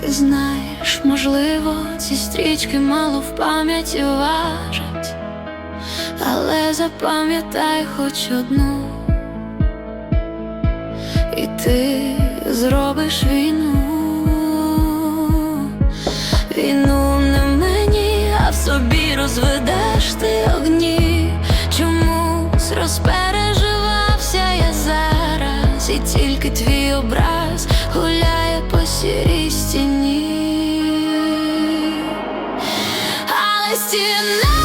Ти знаєш, можливо, ці стрічки мало в пам'яті важать, але запам'ятай хоч одну, і ти зробиш війну, війну не в мені, а в собі розведеш ти огні, чомусь розпереживався я зараз, і тільки твій образ гуляє по сірій Але стіна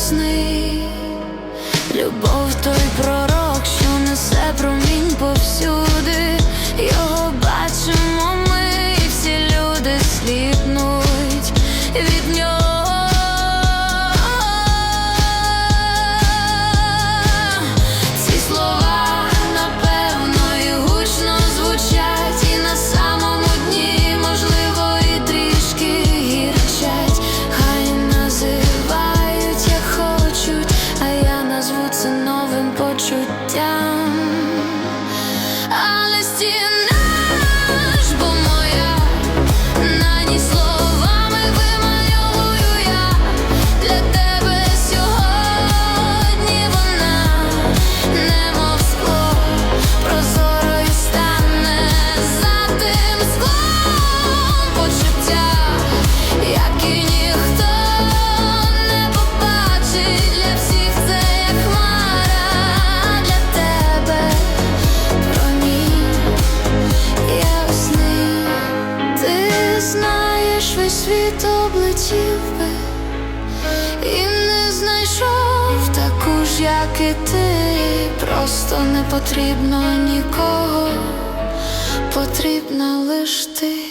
ясний, любов той пророк, що несе промінь повсюди, не таку ж, як і ти, просто не потрібно нікого, потрібна лиш ти.